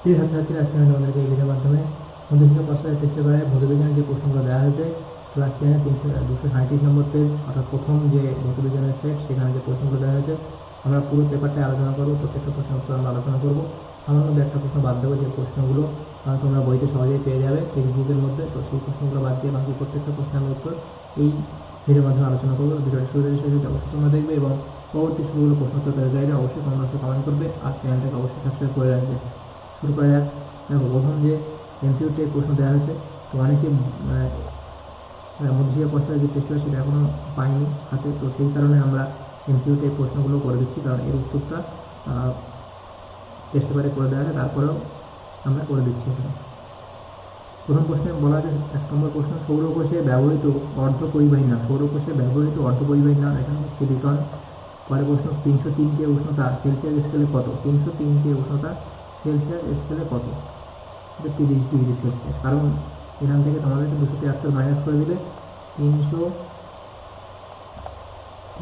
প্রিয় ছাত্রছাত্রীরা আজকে আমি তোমাদেরকে এই ভিডিওর মাধ্যমে মধ্যশিক্ষা পর্ষদের টেস্ট পেপারে ভৌতবিজ্ঞানের যে প্রশ্নগুলো দেওয়া হয়েছে ক্লাস টেনে তিনশো দুশো সাঁত্রিশ নম্বর পেজ অর্থাৎ প্রথম যে ভৌতবিজ্ঞানের সেট সেখানে যে প্রশ্নগুলো দেওয়া হয়েছে আমরা পুরো পেপারটাই আলোচনা করব প্রত্যেকটা প্রশ্নের উত্তর আমরা আলোচনা করব আমার মধ্যে একটা প্রশ্ন বাদ দেবো যে প্রশ্নগুলো তোমরা বইতে সহজেই পেয়ে যাবে টেক্সট বুকের মধ্যে তো সেই প্রশ্নগুলো বাদ দিয়ে বাকি প্রত্যেকটা প্রশ্নের উত্তর এই ভিডিওর মাধ্যমে আলোচনা করব ভিডিওটি শুরু থেকে শেষ অবশ্যই তোমরা দেখবে এবং পরবর্তী শুরুগুলো প্রশ্ন উত্তর পেতে চাইলে অবশ্যই তোমরা কমেন্ট করবে আর চ্যানেলটাকে অবশ্যই সাবস্ক্রাইব করে রাখবে শুরু করা যাক। দেখো, প্রথম যে এমসিউতে প্রশ্ন দেওয়া হয়েছে, তো অনেকে মধ্যশিক্ষা প্রশ্নের যে টেস্ট সেটা এখনও পাইনি হাতে। তো সেই কারণে আমরা এমসিউতে প্রশ্নগুলো করে দিচ্ছি, কারণ এর উত্তরটা টেস্ট পেপারে করে দেওয়া আছে, তারপরেও আমরা করে দিচ্ছি এখানে। প্রথম প্রশ্নে বলা আছে, এক নম্বর প্রশ্ন, সৌরকোষে ব্যবহৃত অর্ধ পরিবাহী নাম সৌরকোষে ব্যবহৃত অর্ধ পরিবাহী নাম এখানে সিলিকন। পরের প্রশ্ন, তিনশো তিন কে উষ্ণতা সেলসিয়াস স্কেলে কত? তিনশো তিন কে উষ্ণতা সেলসিয়াস স্কেলে কত? এটা তিরিশ ডিগ্রি সেলসিয়াস কারণ এখান থেকে তোমাদেরকে দুশো তিয়াত্তর মাইনাস করে দিলে তিনশো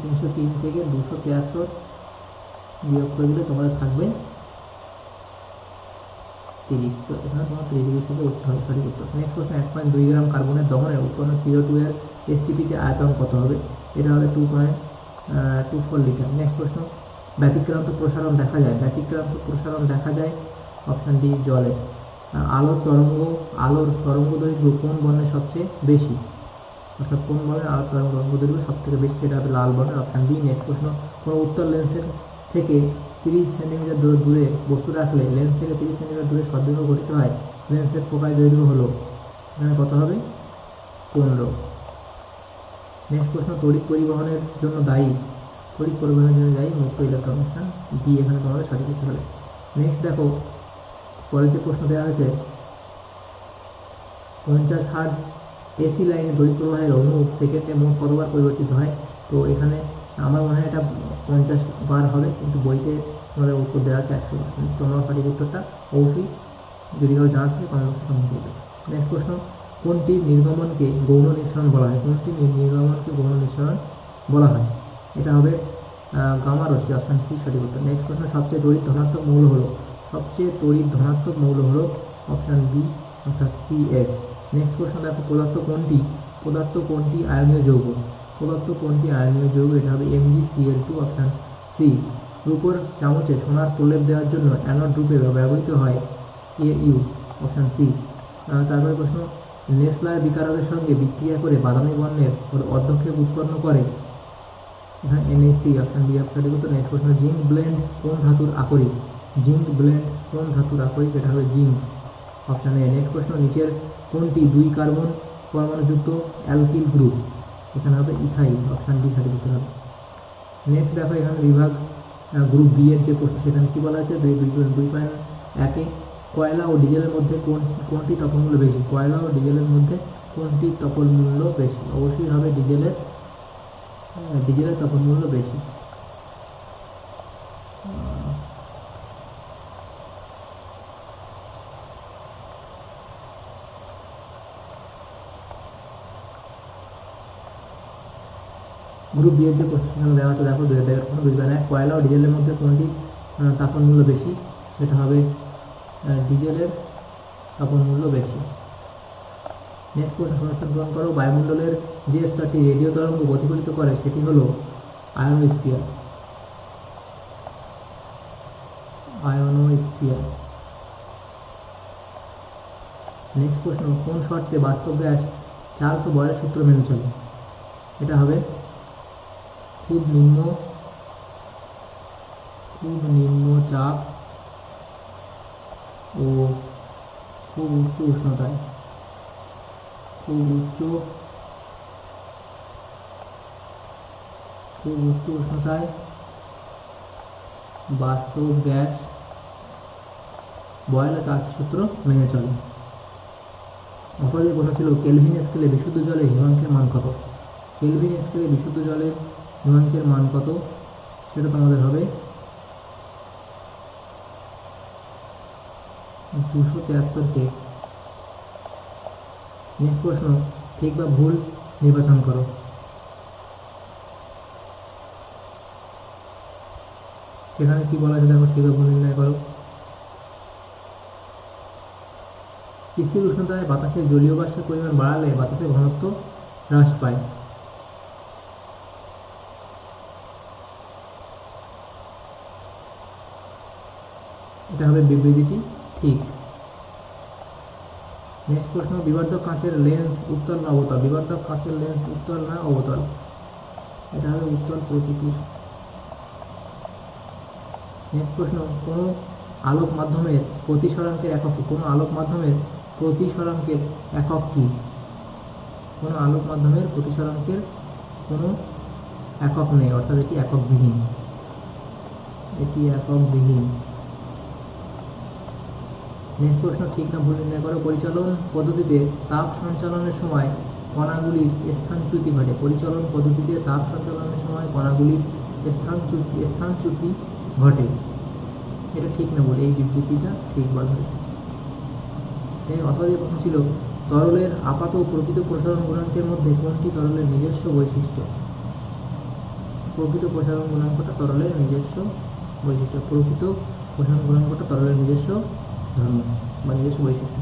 তিনশো তিন থেকে দুশো তিয়াত্তর বিয়োগ করে দিলে তোমাদের থাকবে তিরিশ। তো এখানে তোমার তিরিশ ডিগ্রি থেকে উত্তর হবে সঠিক উত্তর। নেক্সট প্রশ্ন এক পয়েন্ট দুই গ্রাম কার্বনের দহনে উৎপন্ন সিও টু এর এসটিপিতে আয়তন কত হবে? এটা হবে two point two four litre next প্রশ্ন ব্যতিক্রান্ত প্রসারণ দেখা যায়। ব্যতিক্রান্ত প্রসারণ দেখা যায়। অপশান ডি জলে আলোর তরঙ্গ আলোর তরঙ্গ দৈর্ঘ্য কোন বর্ণের সবচেয়ে বেশি? অর্থাৎ কোন বর্ণের আলোর তরঙ্গ তরঙ্গ দৈর্ঘ্য সব থেকে বেশি? সেটা হবে লাল বর্ণের অপশান বি। নেক্সট প্রশ্ন, কোনো উত্তর লেন্সের থেকে তিরিশ সেন্টিমিটার দূরে দূরে বস্তু রাখলে লেন্স থেকে তিরিশ সেন্টিমিটার দূরে সদৈর্ঘ্য গঠিত হয়। লেন্সের প্রকার দৈর্ঘ্য হলো, এখানে কত হবে? পনেরো। নেক্সট প্রশ্ন, তড়িৎ পরিবহনের জন্য দায়ী। তড়িৎ পরিবহনের জন্য দায়ী মুক্ত ইলেকট্রন অপশান বি। এখানে তোমাদের সঠিক উত্তর হবে। নেক্সট দেখো পরের যে প্রশ্ন দেওয়া হয়েছে, পঞ্চাশ হার্জ এসি লাইনে তড়িৎ প্রবাহের অনুরূপ সেকেন্ডে মোট কতবার পরিবর্তিত হয়? তো এখানে আমার মনে হয় এটা পঞ্চাশ বার হবে, কিন্তু বইতে তোমাদের উত্তর দেওয়া আছে একশো বার। তোমরা সঠিক উত্তরটা অবশ্যই যদি কারও জানা থাকে কমেন্ট করবে নেক্সট প্রশ্ন, কোনটি নির্গমনকে গৌণ নিঃসরণ বলা হয়? কোনটি নির্গমনকে গৌণ নিঃসরণ বলা হয়? এটা হবে গামা রশ্মি, অপশান সি, সঠিক উত্তর। নেক্সট প্রশ্ন, সবচেয়ে তড়িৎ ধনাত্মক মৌল হলো সবচেয়ে তড়িৎ ধনাত্মক মৌল হলো অপশান বি অর্থাৎ সি এস নেক্সট প্রশ্ন দেখো, পদার্থ কোনটি? পদার্থ কোনটি আয়নীয় যৌগ? পদার্থ কোনটি আয়নীয় যৌগ? এটা হবে M G C L two option C রূপোর চামচে সোনার প্রলেপ দেওয়ার জন্য অ্যানোড রূপে ব্যবহৃত হয় এ ইউ অপশান সি তারপরে প্রশ্ন, নেসলার বিকারকের সঙ্গে বিক্রিয়া করে বাদামি বর্ণের অধ্যক্ষেপ উৎপন্ন করে। এখানে N S C option B option next প্রশ্ন, জিঙ্ক ব্লেন্ড কোন ধাতুর আকরিক? জিঙ্ক ব্লেন্ড কোন ধাতুর আকরিক এটা হবে জিঙ্ক অপশান এ নেক্সট প্রশ্ন নিচের কোনটি দুই কার্বন পরমাণুযুক্ত অ্যালকিল গ্রুপ? এখানে হবে ইথাইল, অপশান ডি সঠিক উত্তর হবে। নেক্সট দেখো এখানে বিভাগ গ্রুপ বি এর যে প্রশ্ন সেখানে কী বলা আছে? দুই দুই দুই পয়েন্ট একে কয়লা ও ডিজেলের মধ্যে কোন, কোনটি তপন মূল্য বেশি? কয়লা ও ডিজেলের মধ্যে কোনটি তপন মূল্য বেশি? অবশ্যই হবে ডিজেলের ডিজেলের তপন মূল্য বেশি। গ্রুপ বি এর যে সেখানে দেওয়া আছে দেখো দুই হাজার কোনো বুঝবে না। কয়লা ও ডিজেলের মধ্যে কোনটি আহ, তাপন মূল্য বেশি? সেটা হবে ডিজেলের তাপন মূল্য বেশি। নেক্সট প্রশ্ন সংস্থান গ্রহণ করো। বায়ুমণ্ডলের যে স্তরটি রেডিও তরঙ্গ প্রতিফলিত করে সেটি হলো আয়নোস্ফিয়ার আয়নোস্ফিয়ার নেক্সট প্রশ্ন কোন শর্তে বাস্তব গ্যাস চার্লস বয়ের সূত্র মেনে চলে? এটা হবে খুব নিম্ন খুব নিম্ন চাপ ও খুব উচ্চ উষ্ণতায়। খুব উচ্চ খুব উচ্চ উষ্ণতায় বাস্তব গ্যাস বয়লা চার সূত্র মেনে চলে। অপরাধী প্রশ্ন ছিল, কেলভিন স্কেলে বিশুদ্ধ জলে হিমাঙ্কের মান কত? কেলভিন স্কেলে বিশুদ্ধ জলের হিমাঙ্কের মান কত? সেটা তোমাদের হবে দুশো তিয়াত্তর কে নেক্সট প্রশ্ন, ঠিক বা ভুল নির্বাচন করো। সেখানে কি বলা আছে? দেখো, ঠিক বা ভুল নির্ণয় করো। স্থির উষ্ণতায় বাতাসের জলীয় বাষ্পের পরিমাণ বাড়ালে বাতাসের ঘনত্ব হ্রাস পায়। এটা হবে বিবৃতিটি। ঠিক। নেক্সট প্রশ্ন, বিবর্ধক কাঁচের লেন্স উত্তল না অবতল? বিবর্ধক কাঁচের লেন্স উত্তল না অবতল? এটা হবে উত্তল প্রকৃতির। নেক্সট প্রশ্ন, কোনো আলোক মাধ্যমের প্রতিসরাঙ্কের একক কি? কোনো আলোক মাধ্যমের প্রতিসরাঙ্কের একক কি? কোনো আলোক মাধ্যমের প্রতিসরাঙ্কের কোনো একক নেই, অর্থাৎ এটি এককবিহীন। এটি এককবিহীন। নেক্সট প্রশ্ন ঠিক না ভুল নির্ণয় করো, পরিচালন পদ্ধতিতে তাপ সঞ্চালনের সময় কণাগুলির স্থানচ্যুতি ঘটে। পরিচালন পদ্ধতিতে তাপ সঞ্চালনের সময় কণাগুলির স্থানচ্যুতি স্থানচ্যুতি ঘটে। এটা ঠিক না বলে এই বিবৃতিটা ঠিক বলা হয়েছে। অথবা যে প্রশ্ন ছিল, তরলের আপাত ও প্রকৃত প্রসারণ গুণাঙ্কের মধ্যে কোনটি তরলের নিজস্ব বৈশিষ্ট্য? প্রকৃত প্রসারণ গুণাঙ্কটা তরলের নিজস্ব বৈশিষ্ট্য। প্রকৃত প্রসারণ গুণাঙ্কটা তরলের নিজস্ব বা নিজস্ব বৈশিষ্ট্য।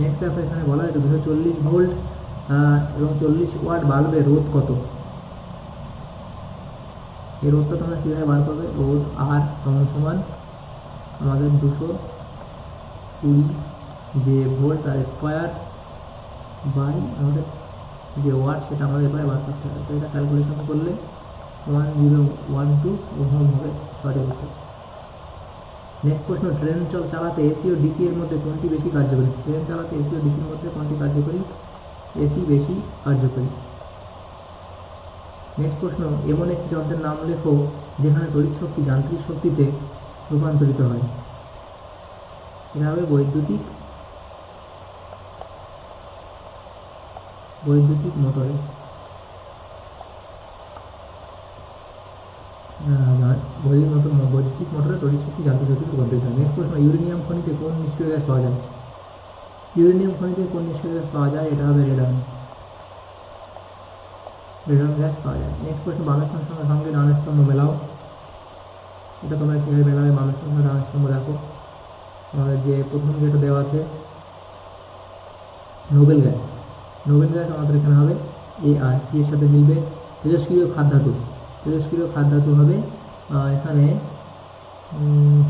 নেক্সট দেখো এখানে বলা হয়েছে দুশো চল্লিশ ভোল্ট এবং চল্লিশ ওয়াট বাল্বের রোধ কত? এই রোধটা তোমরা কীভাবে বার করবে? রোধ আর সমান সমান আমাদের দুশো কুড়ি যে ভোল্ট তার স্কোয়ার বাই আমাদের যে ওয়াট সেটা আমাদের এবারে বার করতে হবে। তো এটা ক্যালকুলেশন করলে one zero one two ohm হবে উত্তর। নেক্সট প্রশ্ন, ট্রেন চল চালাতে এসি ও ডিসি এর মধ্যে কোনটি বেশি কার্যকরী? ট্রেন চালাতে এসি ও ডিসির মধ্যে কোনটি কার্যকরী? এসি বেশি কার্যকরী। নেক্সট প্রশ্ন, এমন একটি যন্ত্রের নাম লেখো যেখানে তড়িৎ শক্তি যান্ত্রিক শক্তিতে রূপান্তরিত হয়। এটা হবে বৈদ্যুতিক বৈদ্যুতিক মোটরে। বৈদ্যুতিক মোটর বৈদ্যুতিক মোটরে তড়িৎ শক্তি যান্ত্রিক শক্তিতে রূপান্তরিত হয় নেক্সট প্রশ্ন, ইউরেনিয়াম খনিতে কোন নিষ্ক্রিয় গ্যাস পাওয়া যায়? ইউরেনিয়াম খনিতে কোন নিষ্ক্রিয় গ্যাস পাওয়া যায়? এটা হবে রেডন। রেডন গ্যাস পাওয়া যায়। নেক্সট প্রশ্ন বামের সঙ্গে সঙ্গে ডানের স্তম্ভ মেলাও। এটা তোমরা কীভাবে মেলাবে? বামের সঙ্গে ডানের স্তম্ভ দেখো। আমাদের যে প্রথম যেটা দেওয়া আছে, নোবেল গ্যাস। নোবেল গ্যাস আমাদের এখানে হবে এ আর সি এর সাথে মিলবে। তেজস্ক্রিয় খাদ্যাতু তেজস্ক্রিয় খাদ্যাতু হবে এখানে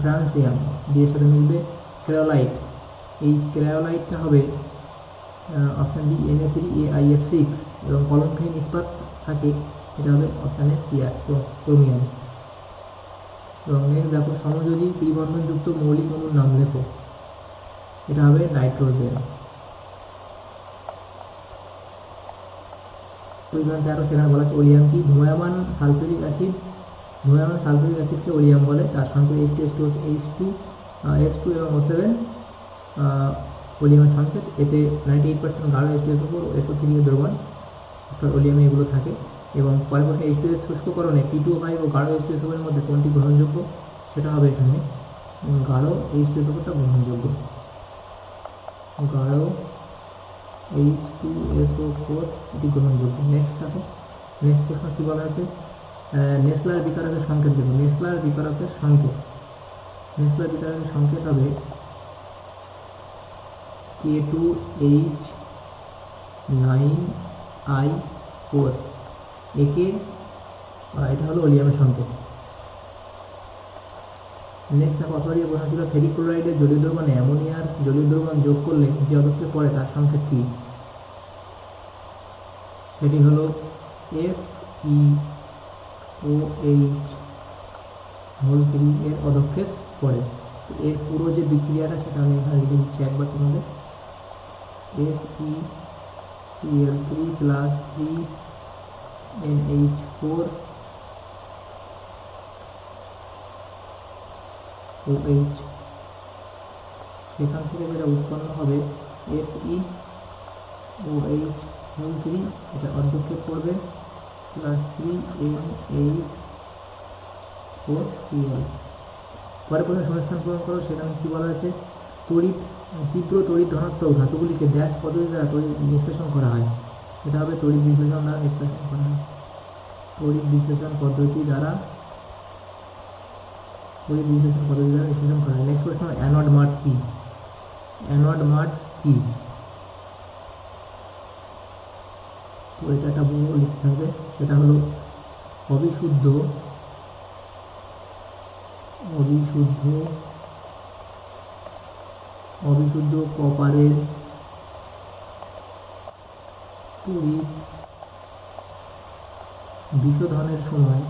ফ্রান্সিয়াম এর সাথে মিলবে ক্রেওলাইট এই ক্রেওলাইটটা হবে option D N A three A I F six এবং কলমখাইন ইস্পাত থাকে, এটা হবে অপশানে সিআর ক্রোমিয়াম এবং নেক্সট দেখো, সমযোজী ত্রিবন্ধনযুক্ত মৌলিক অণুর নাম লেখো। এটা হবে নাইট্রোজেন পরিমাণ তেরো সেখানে বলা আছে, ওলিয়াম কি? ধুমায়মান সালফিউরিক অ্যাসিড ধুমায়মান সালফিউরিক অ্যাসিডকে ওলিয়াম বলে, তার সঙ্গে H two S two H two S two এবং ও সেভেন ওলিয়ামের সংকেত, এতে নাইনটি এইট পার্সেন্ট গাঢ় এইচ টু এস ওপর এসও থ্রি দ্রবণ, অর্থাৎ ওলিয়ামে এগুলো থাকে, এবং পরে পরে এইচ টু এস শুষ্ককরণে পি টু ফাইভ ও গাঢ় এইচ টু এস ওপরের মধ্যে কোনটি গ্রহণযোগ্য? সেটা হবে এখানে গাঢ় এইচ টু এস ওপরটা গ্রহণযোগ্য। গাঢ় H two S O four এটি গ্রহণযোগ্য। নেক্সট দেখো। নেক্সট প্রশ্ন কী বলা আছে নেসলার বিকারকের সংকেত দেবো নেসলার বিকারকের সংকেত। নেসলার বিকারকের সংকেত হবে K two H nine I four একে এটা হলো ওলিয়ামের সংকেত। নেক্সট অথবা দিয়ে প্রশ্ন ছিল ফেরিক জলীয় দ্রবণে, অ্যামোনিয়ার জলীয় দ্রবণ যোগ করলে যে অদক্ষে পড়ে তার সংকেত কী? সেটি হলো F E O H whole three এর অদক্ষেপ পড়ে তো এর পুরো যে বিক্রিয়াটা সেটা আমি এখানে লিখে দিচ্ছি একবার তোমাদের। F E C L three plus three N H four O H সেখান থেকে যেটা উৎপন্ন হবে F E O H whole three এটা অর্ধক্ষেপ করবে plus three N H four C L পরে পরে সংস্থান পূরণ করো সেখানে কী বলা আছে তড়িৎ, তীব্র তড়িৎ ধনাত্মক ধাতুগুলিকে ড্যাশ পদ্ধতি দ্বারা তড়িৎ বিশ্লেষণ করা হয়। এটা হবে তড়িৎ বিশ্লেষণ দ্বারা বিশ্লেষণ করা হয়। তড়িৎ বিশ্লেষণ পদ্ধতি দ্বারা তড়িৎ বিশ্লেষণ পদ্ধতি দ্বারা বিশ্লেষণ করা নেক্সট প্রশ্ন অ্যানড মাঠ কী অ্যানড মাঠ কি তো এটা একটা বড় লিখতে হবে, সেটা হলো অবিশুদ্ধ অবিশুদ্ধ অবিশুদ্ধ কপারের তড়িৎ বিশোধনের সময়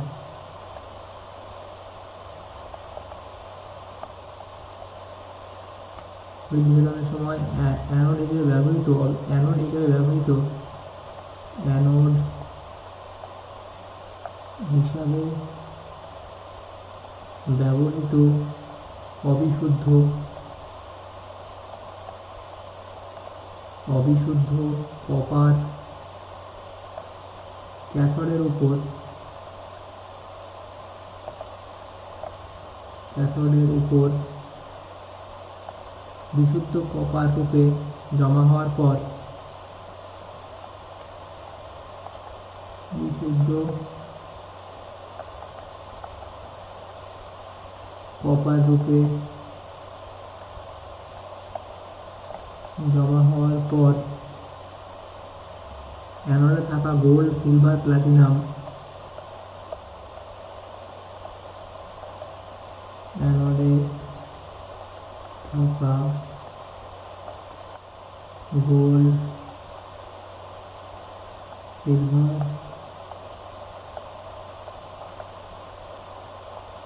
বিশোধনের সময়, অ্যা- অ্যানোড হিসেবে ব্যবহৃত অ্যানোড হিসেবে ব্যবহৃত অ্যানোড হিসাবে ব্যবহৃত অবিশুদ্ধ অবিশুদ্ধ কপার ক্যাথোডের উপর ক্যাথোডের উপর বিশুদ্ধ কপার রূপে জমা হওয়ার পর বিশুদ্ধ কপার রূপে জমা হওয়ার পর অ্যানোডে থাকা গোল্ড, সিলভার, প্লাটিনাম অ্যানোডে থাকা গোল্ড সিলভার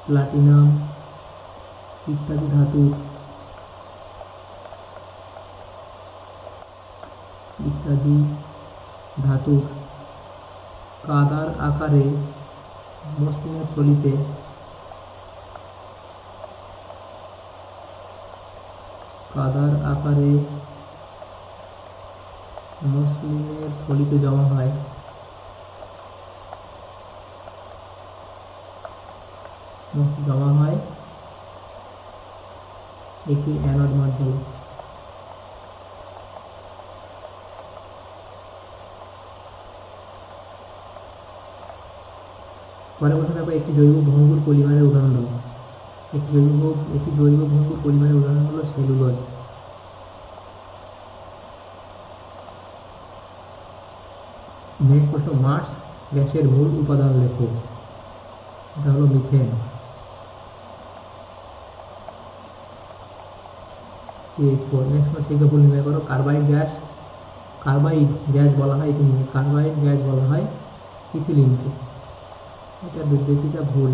প্লাটিনাম ইত্যাদি ধাতুর ইত্যাদি ধাতুর কাদার আকারে মসৃণের থলিতে কাদার আকারে মসৃণের থলিতে জমা হয়। জমা হয় একে অ্যানোড মাধ্যমে। পরে কথা দেখো, একটি জৈব ভঙ্গুর পলিমারের উদাহরণ দেবো। একটি জৈব একটি জৈব ভঙ্গুর পলিমারের উদাহরণ হলো সেলুলোজ। নেক্সট প্রশ্ন মার্স গ্যাসের মূল উপাদান লেখো এটা হলো মিথেন। এইচ ফোর হচ্ছে থেকে নির্ণয় করো কার্বাইড গ্যাস কার্বাইড গ্যাস বলা হয় এটি কার্বাইড গ্যাস বলা হয় ইথিলিনকে এটা বিবৃতিটা ভুল।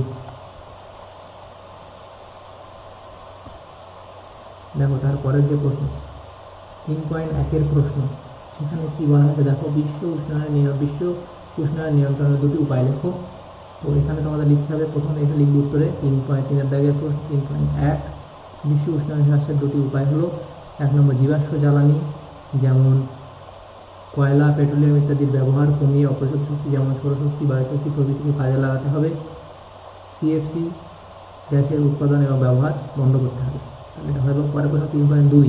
দেখো, তারপরের যে প্রশ্ন, তিন পয়েন্ট একের প্রশ্ন। সেখানে কী বলা হয়েছে দেখো, বিশ্ব উষ্ণায়ন নিয়ম বিশ্ব উষ্ণায়ন নিয়ন্ত্রণের দুটি উপায় লেখো। তো এখানে তোমাদের লিখতে হবে, প্রথমে এখানে লিখবে উত্তরে, তিন পয়েন্ট তিনের দাগের প্রশ্ন তিন পয়েন্ট এক। বিশ্ব উষ্ণায়ন হ্রাসের দুটি উপায় হলো, এক নম্বর জীবাশ্ম জ্বালানি, যেমন কয়লা, পেট্রোলিয়াম ইত্যাদির ব্যবহার কমিয়ে অপরিসর শক্তি, যেমন সৌরশক্তি, বায়ুশক্তি প্রভৃতিকে কাজে লাগাতে হবে। সিএফসি গ্যাসের উৎপাদন এবং ব্যবহার বন্ধ করতে হবে। তাহলে এটা হয়ে গেল পরের প্রশ্ন, তিন পয়েন্ট দুই।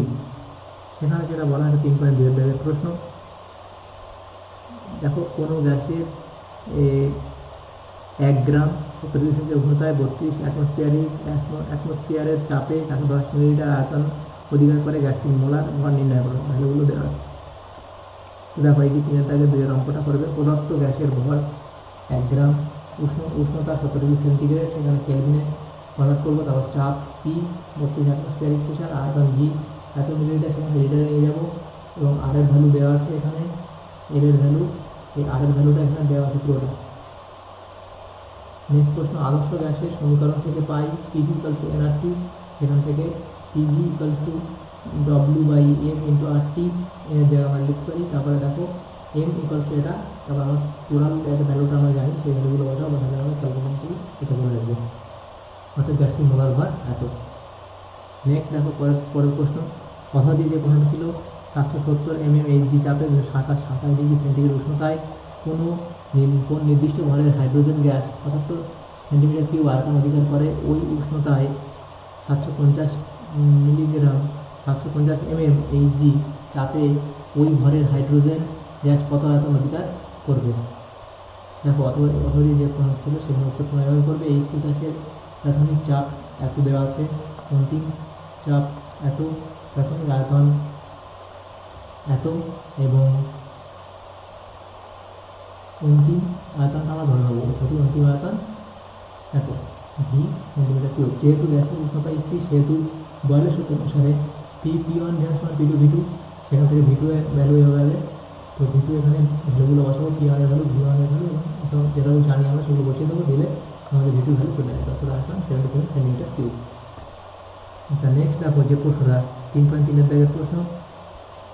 সেখানে যেটা বলা হয়েছে তিন পয়েন্ট দুইয়ের দাগের প্রশ্ন। দেখো, কোনো গ্যাসের এক গ্রাম সত্তর ডিগ্রি উষ্ণতায় বত্রিশ অ্যাটমসফিয়ারিক অ্যাটমসফিয়ারের চাপে তাকে দশ মিলিলিটার আয়তন অধিকার করে গ্যাসটির মোলার ভর নির্ণয় করো ভ্যালুগুলো দেওয়া আছে। দেখো, এই তিনের দাগে দুইয়ের অঙ্কটা করবে। প্রদত্ত গ্যাসের ভর এক গ্রাম, উষ্ণ, উষ্ণতা সত্তর ডিগ্রি সেন্টিগ্রেড, সেখানে কেলভিনে কনভার্ট করব, তারপর চাপ পি বত্রিশ অ্যাটমসফিয়ারিক প্রেশার আয়তন ভি এত মিলিলিটার সেখানে লিটারে নিয়ে যাব এবং আর ভ্যালু দেওয়া আছে এখানে। এর ভ্যালু এই আর ভ্যালুটা এখানে দেওয়া আছে পুরোটা। নেক্সট প্রশ্ন, আদর্শ গ্যাসের সমীকরণ থেকে পাই P V equal to N R T সেখান থেকে P V equal to W by M into R T এর জায়গায় আমরা লিখতে পারি। তারপরে দেখো এম ইকাল টু এটা, তারপর আমরা টোটাল একটা ভ্যালুটা আমরা জানি, সেই ভ্যালুগুলো বসাবো তাহলে আমরা ক্যালকুলেশন করি, এটা চলে আসবে অর্থাৎ গ্যাসটির মোলার ভর এত। নেক্সট দেখো, পরের পরের প্রশ্ন। কথা দিয়ে যে প্রশ্নটা ছিল সাতশো সত্তর এম এম এইচজি চাপে সাতাশ সাতাশ ডিগ্রি সেন্টিগ্রেড উষ্ণতায় কোনো কোন নির্দিষ্ট ভরের হাইড্রোজেন গ্যাস পঁচাত্তর সেন্টিমিটার কিউব আয়তন অধিকার করে। ওই উষ্ণতায় সাতশো পঞ্চাশ মিলিগ্রাম, সাতশো পঞ্চাশ এমএম এইচজি চাপে ওই ভরের হাইড্রোজেন গ্যাস কত আয়তন অধিকার করবে? দেখো অত অথরি যে প্রশ্ন ছিল সেখানে উত্তর তোমরা করবে। এই তিতাসের প্রাথমিক চাপ এত দেওয়া আছে। অন্তিম চাপ এত প্রাথমিক আয়তন এত এবং অন্তিম আয়তনটা আমরা ধরে নেব। ছবির অন্তিম আয়তন এত। V centimetre cube. যেহেতু গ্যাসের উষ্ণতা স্থির, সেহেতু বয়লের সূত্র অনুসারে পি পি ওয়ান যেখানে সমান পি টু, ভি টু, সেখান থেকে ভি টু এর ভ্যালু এভাবে হবে তো ভি টু এখানে ভ্যালুগুলো বসাবো, পি ওয়ানের ভ্যালু ভি ওয়ানের ভ্যালু এবং যেটা জানি আমরা সেগুলো বসিয়ে দেবো, দিলে আমাদের ভি টু ভ্যালু চলে আসবে। অর্থাৎ আসলাম সেভেন্টি সেভেন সেন্টিমিটার কিউব। আচ্ছা নেক্সট দেখো যে প্রশ্নটা। তিন পয়েন্ট তিনের দাগের প্রশ্ন।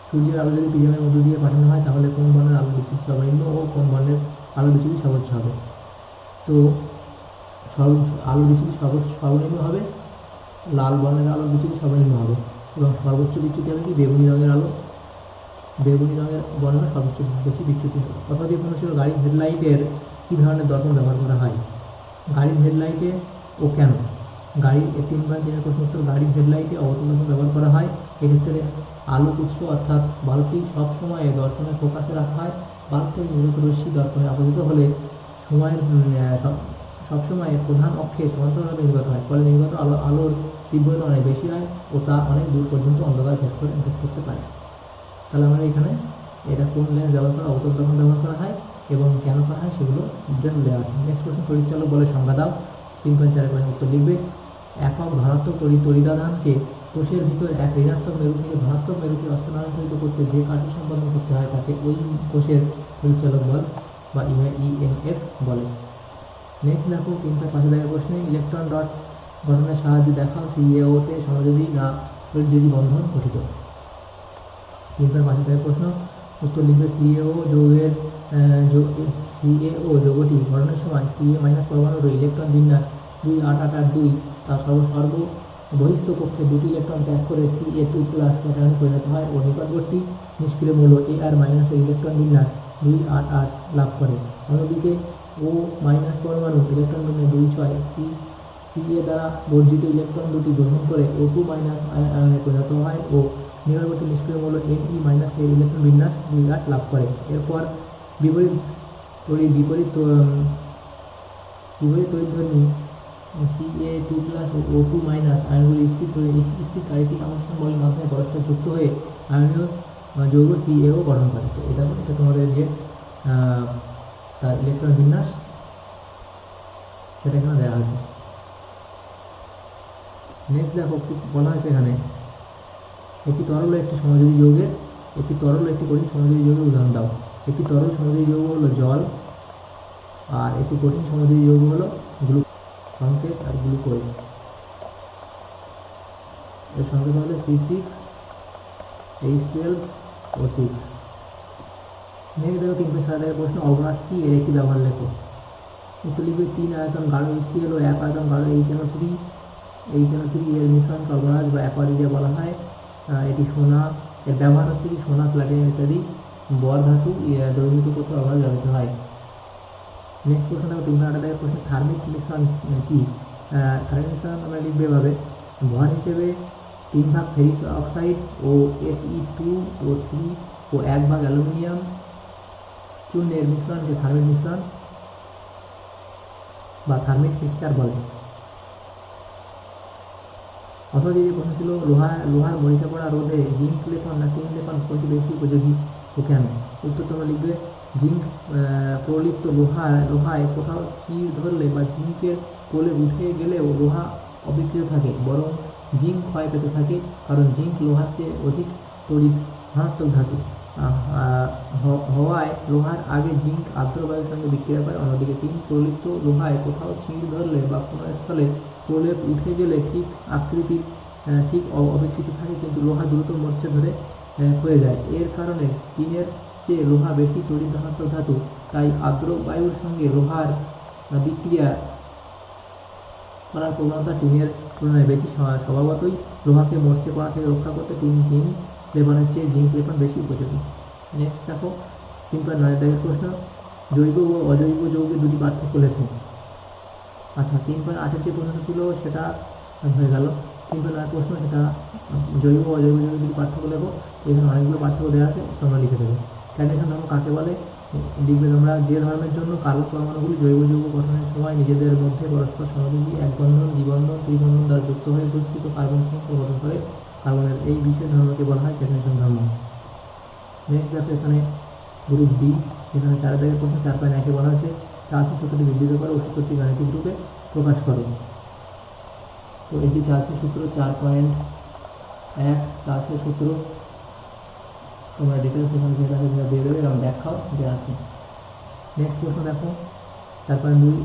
সূর্যের আলো যদি পিজমের মধ্য দিয়ে পাঠানো হয়, তাহলে কোন বর্ণের আলো বিচ্যুতি সর্বনিম্ন ও কোন বর্ণের আলো বিচ্যুতি সর্বোচ্চ হবে। তো সর্বোচ্চ আলো বিচ্যুতি সর্বোচ্চ সর্বনিম্ন হবে। লাল বর্ণের আলো বিচ্যুতি সর্বনিম্ন হবে। এবং সর্বোচ্চ বিচ্যুতি হবে কি? বেগুনি রঙের আলো। বেগুনি রঙের বর্ণ সর্বোচ্চ বেশি বিচ্যুতি হবে। অথবা যে কোনো ছিল, গাড়ির হেডলাইটের কী ধরনের দর্পণ ব্যবহার করা হয়? গাড়ির হেডলাইটে ও কেন? গাড়ির বার দিনের প্রশ্ন উত্তর গাড়ির হেডলাইটে অবতদর্পণ ব্যবহার করা হয়। এক্ষেত্রে আলোক উৎস অর্থাৎ বাল্বটি সবসময় দর্পণের ফোকাসে রাখা হয়। বাল্ব থেকে নির্গত রশ্মি দর্পণে আপতিত হলে সময়ের সব- সবসময় প্রধান অক্ষে সমান্তরালভাবে নির্গত হয়, ফলে নির্গত আলো, আলোর তীব্রতা অনেক বেশি হয় ও তা অনেক দূর পর্যন্ত অন্ধকার ভেদ করে ভেদ করতে পারে। তাহলে আমরা এখানে এটা কোন লেন্স ব্যবহার করা অবতল দর্পণ ব্যবহার করা হয় এবং কেন করা হয় সেগুলো দেওয়া আছে। নেক্সট প্রশ্ন পরিচালক বলে সংজ্ঞা দাও। তিন পয়েন্ট চারের উত্তর লিখবে। একক ধনাত্মক তড়ি তড়িদাধানকে কোষের ভিতর এক ঋণাত্মক মেরু থেকে ধনাত্মক মেরুকে অস্থানান্তরিত করতে যে কার্য সম্পাদন করতে হয় তাকে ওই কোষের পরিচালক বল বা ইএমএফ বলে। নেক্সট দেখো পয়েন্ট পাঁচের দাগের প্রশ্নে ইলেকট্রন ডট গঠনের সাহায্যে দেখাও সিএওতে সমযোজী না পরিযোজী বন্ধন গঠিত। পয়েন্ট পাঁচের দাগের প্রশ্ন, উত্তর লিখবে সিএও যৌগের সিএও যৌগটি গঠনের সময় সিএ মাইনাস পরমাণুর ইলেকট্রন বিন্যাস দুই আট আট আট দুই, তার সর্ব সর্ব বহিস্থ কক্ষে দুটি ইলেকট্রন ত্যাগ করে সি এ টু প্লাস ক্যাটায়নে পরিণত হয় ও নিকটবর্তী নিষ্ক্রিয় মূল্য এ আর মাইনাসের ইলেকট্রন বিন্যাস দুই আট আট লাভ করে। অন্যদিকে ও মাইনাস পরমাণু ইলেকট্রন বিন্যাস দুই ছয় সি সি এ দ্বারা বর্জিত ইলেকট্রন দুটি গ্রহণ করে ও টু মাইনাস আয়নে পরিণত হয় ও নিকটবর্তী নিষ্ক্রিয় মূল্য এন ই মাইনাস এর ইলেকট্রন বিন্যাস দুই আট লাভ করে। এরপর বিপরীত তড়ি বিপরীত বিপরীত তড়িৎধর্মী C A two plus O two minus আয়নগুলি স্থির ধরে স্থির গাণিতিক আকর্ষণ বলের মাধ্যমে পরস্পর যুক্ত হয়ে আয়নীয় যৌগ সি এও গঠন করে। তো এটা এটা তোমাদের যে তার ইলেকট্রন বিন্যাস, সেটা এখানে দেওয়া আছে নেক্সট দেখো বলা হয়েছে এখানে। একটি তরল একটি সমযোজী যৌগের, একটি তরল একটি কঠিন সমযোজী যৌগের উদাহরণ দাও। একটি তরল সমযোজী যৌগ হলো জল, আর একটি কঠিন সমযোজী যৌগ হলো গ্লু সংকেত আর গ্লুকোজ এর সংকেত হলো C six H twelve O six next দেখো তিন পেশা দেওয়ার প্রশ্ন, অবনাশ কি? এর একটি ব্যবহার লেখো। উত্তর লিখবে তিন আয়তন গাঢ় ইসিএল ও এক আয়তন গাঢ় H N O three H N three এর মিশ্রণ কার্বনাজ বা অ্যাকোয়ারিজে বলা হয়। এটি সোনা। এর ব্যবহার হচ্ছে কি? সোনা প্লাটিনাম ইত্যাদি। বর ধাতু দ্রবীভূত করতে ব্যবহার ব্যবহৃত হয়। নেক্সট প্রশ্ন দেখো তিন হাজার টাকার প্রশ্ন থার্মিক মিশ্রণ কি? থার্মিক মিশ্রণ আমরা লিখবে এভাবে ভর হিসেবে তিন ভাগ ফেরিক অক্সাইড ও ই টু ও থ্রি ও এক ভাগ অ্যালুমিনিয়াম। চূর্ণের মিশ্রণকে থার্মিক মিশ্রণ, বা থার্মিক মিক্সচার বলে। অথবা যে প্রশ্ন ছিল, লোহা, লোহার মরিচা পড়া রোধে জিঙ্ক লেপন না টিন লেপন কোনটি বেশি উপযোগী ও কেন? উত্তর তোমরা লিখবে জিঙ্ক প্রলিপ্ত লোহা, লোহায় কোথাও চির ধরলে বা জিঙ্কের কোলে উঠে গেলেও লোহা অবিক্রিয় থাকে, বরং জিঙ্ক ক্ষয় পেতে থাকে, কারণ জিঙ্ক লোহার চেয়ে অধিক তড়িৎ ধনাত্মক ধাতু। হওয়ায় লোহার আগে জিঙ্ক আর্দ্র বায়ুর সঙ্গে বিক্রিয়া করে অন্যদিকে তিন প্রলিপ্ত লোহায় কোথাও চির ধরলে বা কোনো স্থলে প্রলেপ উঠে গেলে ঠিক আকৃতি ঠিক অবিকৃত থাকে, কিন্তু লোহা দ্রুত মরচে ধরে হয়ে যায়। এর কারণে টিনের চেয়ে লোহা বেশি তড়িৎ ধনাত্মক ধাতু, তাই আর্দ্র বায়ুর সঙ্গে লোহার বিক্রিয়া করার প্রবণতা টিনের তুলনায় বেশি স্বভাবতই। লোহাকে মরচে পড়া থেকে রক্ষা করতে টিন টিন লেপনের চেয়ে জিঙ্ক লেপন বেশি উপযোগী। নেক্সট দেখো, তিন পয়েন্ট নয় দাগের প্রশ্ন। জৈব ও অজৈব যৌগের দুটি পার্থক্য লেখো। আচ্ছা তিন পয়েন্ট আটের যে প্রশ্নটা ছিল, সেটা হয়ে গেল। তিন পয়েন্ট নয় প্রশ্ন, সেটা জৈব ও অজৈব যৌগের দুটি পার্থক্য লেখো। এখানে অনেকগুলো পার্থক্য দেওয়া আছে, তোমরা লিখে দেবে। ক্যান্ডেশন ধর্ম কাকে বলে? লিখবে তোমরা যে ধর্মের জন্য কালো পরমাণুগুলি জৈব যৌগ গঠনের সময় নিজেদের মধ্যে পরস্পর সহযোগী, এক বন্ধন, দ্বিবন্ধন, ত্রিবন্ধন দ্বারা যুক্ত হয়ে উপস্থিত কার্বন শৃঙ্খল গঠন করে কার্বনের এই বিশেষ ধর্মকে বলা হয় ক্যান্ডেশন ধর্ম। নেক্সট দেখো এখানে গ্রুপ বি সেখানে চার দাগের প্রশ্ন চার পয়েন্ট একে বলা হয়েছে। চারটি সূত্রটি বিবৃত করে ও সূত্রটি গাণিতিক রূপে প্রকাশ করো। তো এটি চারশো সূত্র চার পয়েন্ট এক চারশো সূত্র তোমরা ডিটেলস এখানে যেটা আছে সেটা দিয়ে দেবে এবং ব্যাখ্যাও দেওয়া আছে নেক্সট প্রশ্ন দেখো। তারপরে দুই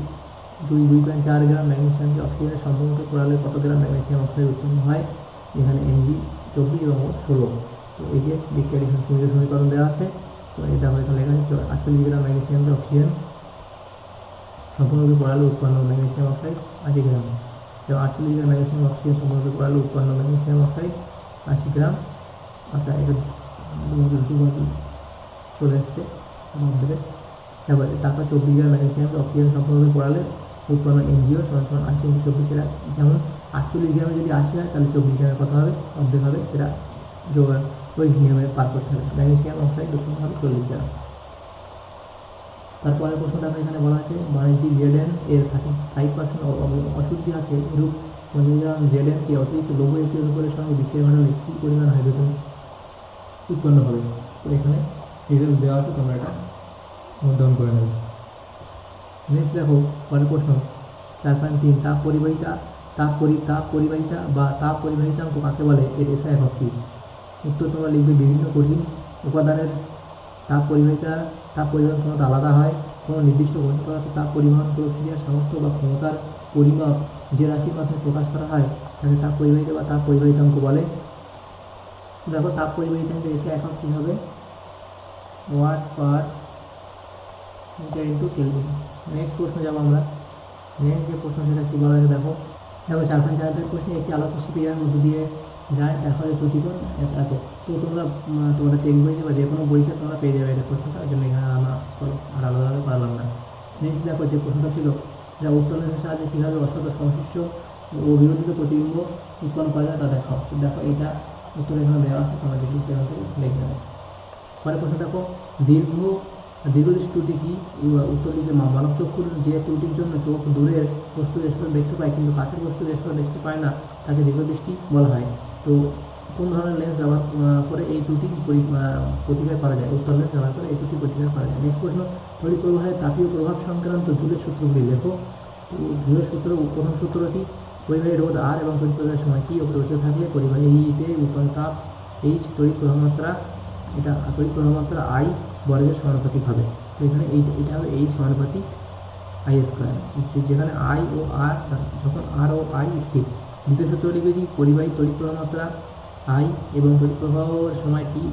দুই দুই পয়েন্ট চার গ্রাম ম্যাগনেসিয়ামকে অক্সিজেনের সম্পূর্ণ পোড়ালে কত গ্রাম ম্যাগনেশিয়াম অক্সাইড উৎপন্ন হয়? এখানে এনজি চব্বিশ এবং ষোলো। তো এই যে বিক্রিয়া এখানে সমীকরণ সমীকরণ দেওয়া আছে, তো এটা এখানে লেখা আছে, আটচল্লিশ গ্রাম ম্যাগনেসিয়ামকে অক্সিজেন সম্পূর্ণরূপে পড়ালে উৎপন্ন ম্যাগনেসিয়াম অক্সাইড আশি গ্রাম। এবং আটচল্লিশ গ্রাম ম্যাগনেসিয়াম অক্সিজেন সম্পূর্ণরূপে পড়ালে উৎপন্ন ম্যাগনেশিয়াম অক্সাইড আশি গ্রাম। আচ্ছা এটা দুবার চলে এসছে মধ্যে তারপর তারপর চব্বিশ গ্রাম ম্যাগনেসিয়ামকে অক্সিজেন সম্পূর্ণরূপে পড়ালে উৎপন্ন এনজিও সমান সমান আশি ইন্টু চব্বিশ এরা যেমন আটচল্লিশ গ্রামে যদি আশি হয়, তাহলে চব্বিশ গ্রামের কত হবে? অর্ধেক হবে। সেটা ওই নিয়মে পার করতে হবে। ম্যাগনেসিয়াম অক্সাইড উৎপন্ন হবে চল্লিশ গ্রাম। তারপরে প্রশ্নটা এখানে বলা আছে বাণিজ্যিক জেডেন এর থার্টি ফাইভ পার্সেন্ট অশুদ্ধি আছে, এরূপ পঞ্চাশ গ্রাম জেডেন কে অতিরিক্ত লৌহ একটি উপরের সঙ্গে বিক্রিয়া ঘটালে কী পরিমাণ হাইড্রোজেন উৎপন্ন হবে। তো এখানে ডিটেলস দেওয়া আছে, তোমরা এটা ডাউন করে নেবে। নেক্সট দেখো, পরের প্রশ্ন। চার পয়েন্ট তিন, তাপ পরিবাহিতা, তাপ পরি, তাপ পরিবাহিতা বা তাপ পরিবাহিতাঙ্ক কাকে বলে? এর এসআই একক কী? উত্তর তোমরা লিখবে বিভিন্ন কঠিন উপাদানের। তাপ পরিবাহিতা, তাপ পরিবহন ক্ষমতা আলাদা হয়। কোনো নির্দিষ্ট কঠিন পদার্থ তাপ পরিবহন প্রক্রিয়ার সামর্থ্য বা ক্ষমতার পরিমাপ যে রাশির মাধ্যমে প্রকাশ করা হয়, তাকে তাপ পরিবাহিতা বা তাপ পরিবাহিতাঙ্ক বলে। দেখো তাপ পরিবাহিতাঙ্কের এসে একক কী হবে? Watt per metre into kelvin next প্রশ্ন যাব আমরা। নেক্সট যে প্রশ্ন, সেটা কী বলা দেখো। দেখো চার পাঁচ চার প্রশ্নে একটি আলোক ক্রিয়ার মধ্য দিয়ে যায় যায় চুটিকোণ এত। তো তোমরা তোমাদের টেক্সট বইতে বা যে কোনো বইতে তোমরা পেয়ে যাবে এটা প্রশ্নটা, ওই জন্য এখানে আমরা আর আলাদাভাবে পারলাম না। নেক্সট দেখো যে প্রশ্নটা ছিল, যা উত্তোলনের সাহায্যে কীভাবে অসত সংশ্লিষ্ট ও বিরোধিত প্রতিবিম্ব উৎপন্ন করা যায় তা দেখাও। তো দেখো এটা উত্তর এখানে দেওয়া আছে তোমরা দেখি সেখান থেকে লিখে নেবে পরের প্রশ্ন দেখো, দীর্ঘ, দীর্ঘদৃষ্টি ত্রুটি কি? উত্তর মা- মানব চক্ষুর যে ত্রুটির জন্য চোখ দূরের বস্তু স্পষ্ট দেখতে পায়, কিন্তু কাছের বস্তু স্পষ্ট দেখতে পায় না, তাকে দীর্ঘদৃষ্টি বলা হয়। তো কোন ধরনের লেন্স ব্যবহার করে এই ত্রুটি পরি- প্রতিকার করা যায়? উত্তর লেন্স ব্যবহার করে এই ত্রুটি প্রতিকার করা যায়। নেক্সট প্রশ্ন, তড়িৎ প্রবাহের তাপীয় প্রভাব সংক্রান্ত জুলের সূত্রগুলি লেখো। তো জুলের সূত্র, প্রথম সূত্রটি পরিবাহী রোধ আর এবং তড়িৎ সময় কি অপরিবর্তিত থাকলে পরিবাহীতে উৎপন্ন তাপ এইচ তড়িৎ প্রবাহমাত্রা এটা তড়িৎ প্রবাহমাত্রা আই বর্গের সমানুপাতিক হবে। তো এখানে এই, এটা হবে এই সমানুপাতিক আই স্কোয়ার যেখানে আই ও আর যখন আর ও আই স্থির, দ্বিতীয় সূত্র লিখবে যে পরিবাহী তড়িৎ প্রবাহমাত্রা আই এবং তড়িৎ প্রবাহের সময় টি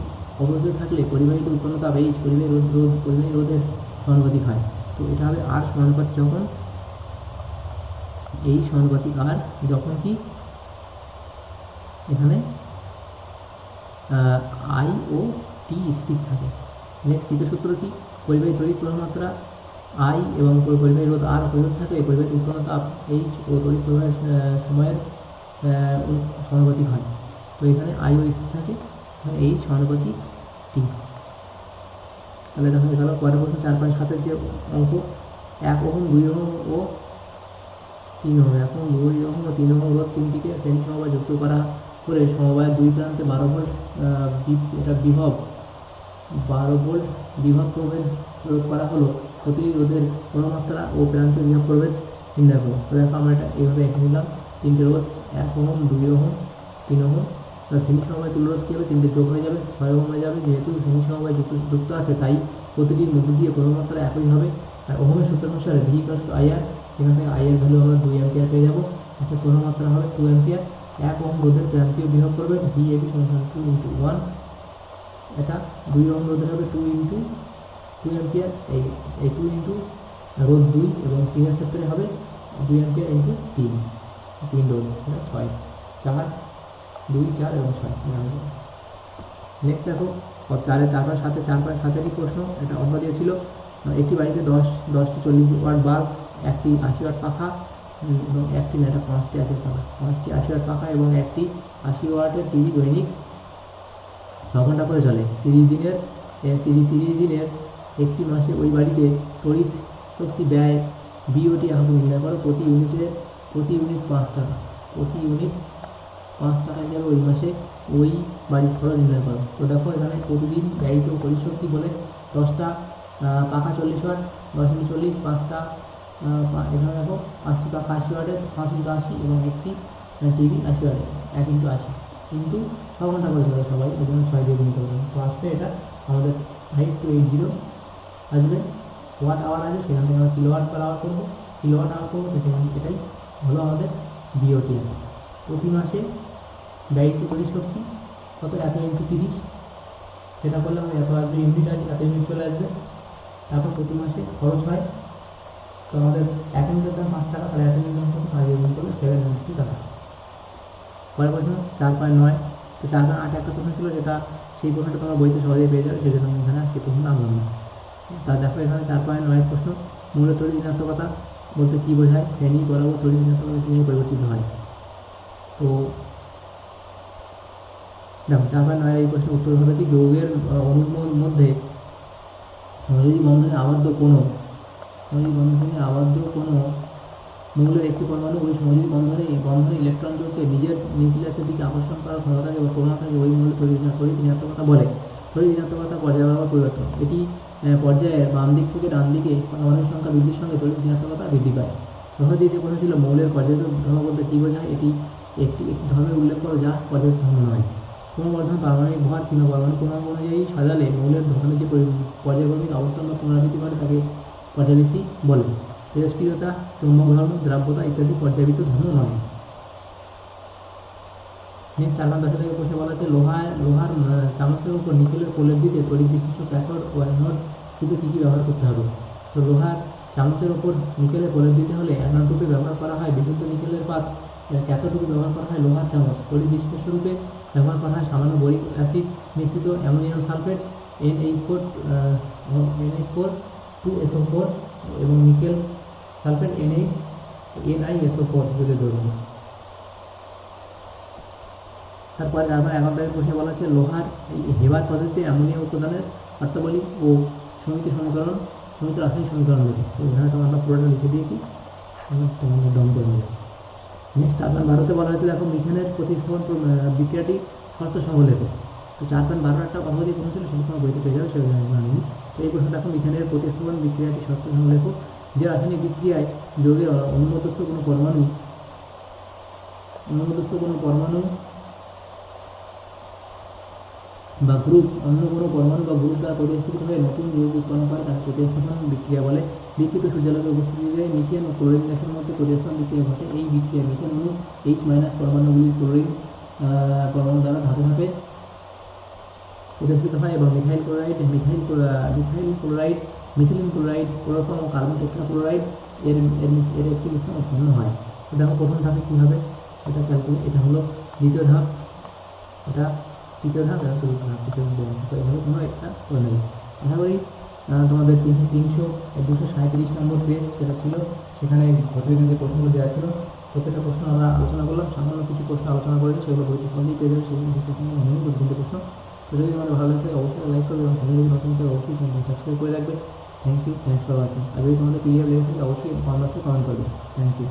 অবস্থিত থাকলে পরিবাহিত উৎপন্ন তাপ এইচ পরিবাহী রোধ রোধ পরিবাহী রোধের সমানুপাতিক হয়। তো এটা হবে আর সমানুপাত যখন এই সমানুপাতিক আর যখন কি? এখানে আই ও টি স্থির থাকে। নেক্সট তৃতীয় সূত্র কি? পরিবাহী তড়িৎ প্রবাহমাত্রা আই এবং পরি- পরিবাহী রোধ আর অপরিবর্তিত থাকলে পরিবাহী উৎপন্ন তাপ এইচ ও তড়িৎ প্রবাহের সময়ের সমানুপাতিক হয়। তো এখানে আই ও স্থির থাকে। এইচ সমানুপাতিক টি তাহলে এটা হয়ে গেল পরের প্রশ্ন? চার, পাঁচ, সাতের যে অঙ্ক, এক ওহম, দুই ওহম ও তিন ওহম এখন ওহম ও তিন রোধ তিনটিকে শ্রেণি সমবায় যুক্ত করা করে সমবায়ের দুই প্রান্তে বারো ভোল্ট এটা বিভব, বারো ভোল্ট বিভব প্রভেদ প্রয়োগ করা হলো। প্রতিটি রোধের প্রমাত্রা ও প্রান্তীয় বিভব প্রভেদ নির্ণয় করো তো দেখো আমরা এটা এইভাবে এঁকে নিলাম। তিনটে রোধ, এক ওহম, দুই ওহম, তিন ওহম। শ্রেণি সমবায় তুলরোধ কী হবে? তিনটে যোগ হয়ে যাবে, ছয় ওহম হয়ে যাবে। যেহেতু শ্রেণি সমবায় যুক্ত যুক্ত আছে, তাই প্রতিটির মধ্য দিয়ে প্রমাত্রা একই হবে। আর ওহমের সূত্র অনুসারে ভি ইকাস টু আইআর সেখান থেকে আইয়ের ভ্যালু আমরা দুই অ্যাম্পিয়ার পেয়ে যাব। এতে প্রমাত্রা হবে টু অ্যাম্পিয়ার। এক ওহম রোধের প্রান্তীয় বিভব করবে ভি এবি সমান টু ইন্টু ওয়ান এটা দুই ওহম রোধের হবে টু ইন্টু টু অ্যাম্পিয়ার। এই এই টু ইন্টু রোধ দুই এবং তিনের ক্ষেত্রে হবে দুই অ্যাম্পিয়ার ইন্টু তিন। তিন রোধ, সেটা ছয়। চার, দুই, চার এবং ছয়। নেক্সট দেখো চারে চার পাঁচ সাথে চার পাঁচ সাতেরই প্রশ্ন। এটা অঙ্ক দিয়েছিল। একটি বাড়িতে দশ, দশটি চল্লিশ ওয়াট বাল্ব একটি আশি ওয়াট পাখা এবং একটি না পাঁচটি আশি ওয়াট পাখা। পাঁচটি আশি ওয়াট পাখা এবং একটি আশি ওয়াটের টিভি দৈনিক ছ ঘণ্টা করে চলে। তিরিশ দিনের তিরিশ তিরিশ দিনের একটি মাসে ওই বাড়িতে তড়িৎ শক্তি ব্যয় বিওটি আমাকে নির্ণয় করো। প্রতি ইউনিটে, প্রতি ইউনিট পাঁচ টাকা। প্রতি ইউনিট পাঁচ টাকা হিসাবে ওই মাসে ওই বাড়ির খরচ নির্ণয় করো। তো দেখো, এখানে প্রতিদিন ব্যয়িত পরিশক্তি বলে দশটা পাখা চল্লিশ ওয়াট দশ মিনিট চল্লিশ, পাঁচটা এখানে দেখো পাঁচটি পাখা আশি ওয়াটের পাঁচ ইন্টু আশি এবং একটি টিভি আশি ওয়াটের এক ইন্টু আশি। কিন্তু ছ ঘণ্টা করে চলে সবাই এই জন্য ছয় দিয়ে গুণ করবেন তো আসলে এটা আমাদের ফাইভ টু এইট জিরো আসবে। ওয়াট আওয়ার আসবে সেখান থেকে আমরা কিলোওয়াট পার আওয়ার করব। কিলোওয়াট আওয়ার করব, তো সেখান এটাই হলো আমাদের বিওটি প্রতি মাসে ব্যয়িত পরিশক্তি কত? এত ইন্টু তিরিশ। সেটা করলে আমাদের এত আসবে, ইউনিট আসবে এত ইউনিট চলে আসবে। তারপর প্রতি মাসে খরচ হয় তো আমাদের এক ইউনিটের দাম পাঁচ টাকা, তাহলে এক ইউনিট দাম কত দিয়ে গুণ করলে সেভেন ইউনিট টাকা। পরের প্রশ্ন, চার পয়েন্ট নয়। তো চার পয়েন্ট আট একটা প্রশ্ন ছিল যেটা সেই প্রশ্নটা তোমরা বইতে সহজেই পেয়ে যাবে জন্য আমি এখানে সেই প্রশ্ন আনলাম না। তা দেখো এখানে চার পয়েন্ট নয়ের প্রশ্ন, মূল তড়িৎ ঋণাত্মকতা বলতে কী বোঝায়? শ্রেণি বরাবর তড়িৎ ঋণাত্মকতা কীভাবে পরিবর্তিত হয়? তো দেখো, চার পয়েন্ট নয়ের এই প্রশ্নের উত্তর হবে কি, যৌগের ম- মধ্যে যদি বন্ধনে আবদ্ধ কোনো যদি বন্ধনে আবদ্ধ কোনো মৌলের একটি পরমাণু ওই সমজিত বন্ধনে বন্ধনে ইলেকট্রন জোটকে নিজের নিউক্লিয়াসের দিকে আকর্ষণ করার ক্ষমতা থাকে বা থাকে ওই তড়িৎ ঋণা- তড়িৎ ঋণাত্মকতা বলে। তৈরি ঋণাত্মকতা পর্যায় বরাবর পরিবর্তন। এটি পর্যায়ের বাম দিক থেকে ডান দিকে পরমাণুর সংখ্যা বৃদ্ধির সঙ্গে তড়িৎ ঋণাত্মকতা বৃদ্ধি পায়। তখন দিয়ে যে প্রশ্ন ছিল মৌলের পর্যায়িত ধর্ম বলতে কী বোঝায়? এটি একটি একটি ধর্মের উল্লেখ করো যা পর্যায়িত ধর্ম নয়। ক্রমবর্ধমান পারমাণবিক ভর কিংবা পারমাণবিক ক্রমাঙ্ক অনুযায়ী সাজালে মৌলের ধর্মের যে পরি- পর্যায়ক্রমিক আবর্তন বা পুনরাবৃত্তি করে তাকে পর্যাবৃত্তি বলে। তেজস্ক্রিয়তা চৌম্বক ধর্ম দ্রাব্যতা ইত্যাদি পর্যাবৃত্ত ধর্ম নয়। চার দশ থেকে প্রশ্নে বলা আছে লোহার লোহার চামচের উপর নিকেলের প্রলেপ দিতে তড়িৎ বিশিষ্ট ক্যাথোড ও অ্যানোড রূপে কী কী ব্যবহার করতে হবে? তো লোহার চামচের উপর নিকেলের প্রলেপ দিতে হলে অ্যানোড রূপে ব্যবহার করা হয় বিশুদ্ধ নিকেলের পাত। ক্যাথোড রূপে ব্যবহার করা হয় লোহার চামচ। তড়িৎ বিশ্লেষণ রূপে ব্যবহার করা হয় সামান্য বরিক অ্যাসিড, মিশ্রিত ammonium sulphate N H four N H four two S O four এবং nickel sulphate N H N I S O four যদি ধরুন। তারপরে তারপর এগারো তারিখ প্রশ্নে বলা আছে, লোহার হেবার পদ্ধতিতে অ্যামোনিয়া উৎপাদনের শর্তাবলী ও সমিতি সমীকরণ সমিতি রাসায়নিক সমীকরণ লিখে তো এখানে তো আমরা পুরোটা লিখে দিয়েছি। এখন তোমাদের ডম করে নেক্সট আপনার ভারতে বলা হয়েছে, দেখো মিথেনের প্রতিস্থাপন বিক্রিয়াটি শর্ত সহ তো চার পয়েন্ট বারো একটা কথা দিয়ে প্রশ্ন ছিল সেটা তোমার বইতে পেয়ে যাবে, সেটা জানিনি। তো এই প্রশ্ন দেখো মিথেনের প্রতিস্থাপন বিক্রিয়াটি শর্ত? লেখো, যে রাসায়নিক বিক্রিয়ায় যৌগের অনুমতস্থ কোনো পরমাণু অনুমতস্থ কোনো পরমাণু বা গ্রুপ, অন্য কোনো পরমাণু বা গ্রুপ দ্বারা প্রতিস্থাপিত হয়ে নতুন যৌগ উৎপন্ন করে তাকে প্রতিস্থাপন বিক্রিয়া বলে। বিকৃত সূর্যালোকের উপস্থিতিতে মিথেন ও ক্লোরিন গ্যাসের মধ্যে প্রতিস্থাপন বিক্রিয়া ঘটে। এই বিক্রিয়া মিথেন অণু এইচ মাইনাস পরমাণুগুলি ক্লোরিন পরমাণু দ্বারা ধাপে ধাপে প্রতিস্থাপিত হয় এবং methyl chloride, methyl methyl chloride, methylene chloride, chloroform ও কার্বন টেট্রা ক্লোরাইড এর এর একটি মিশ্রণ উৎপন্ন হয়। দেখো প্রথম ধাপে কী হবে? সেটা ক্যালকুলেট এটা হলো দ্বিতীয় ধাপ। এটা তৃতীয় ধাপ এবং চতুর্থ ধাপ, তৃতীয় ধাপ। এইভাবে তোমরা একটা করে নেবে। আশা করি তোমাদের তিনশো তিনশো দুশো সাঁত্রিশ নম্বর পেজ যেটা ছিল, সেখানে ভদ্রবিজ্ঞান যে প্রশ্নগুলো দেওয়া ছিল, প্রত্যেকটা প্রশ্ন আমরা আলোচনা করলাম। সামান্য কিছু প্রশ্ন আলোচনা করেছি, সেগুলো বইতে সহজেই পেয়ে যাবে। সেগুলো প্রশ্ন প্রশ্ন। যদি আমাদের ভালো লাগে, অবশ্যই লাইক করবে এবং চ্যানেল নতুন থাকে, অবশ্যই চ্যানেল সাবস্ক্রাইব করে রাখবে। Thank you thanks for watching আর যদি তোমাদের পিডিএফ লেগে থাকে, অবশ্যই কমেন্ট বক্সে কমেন্ট করবে। Thank you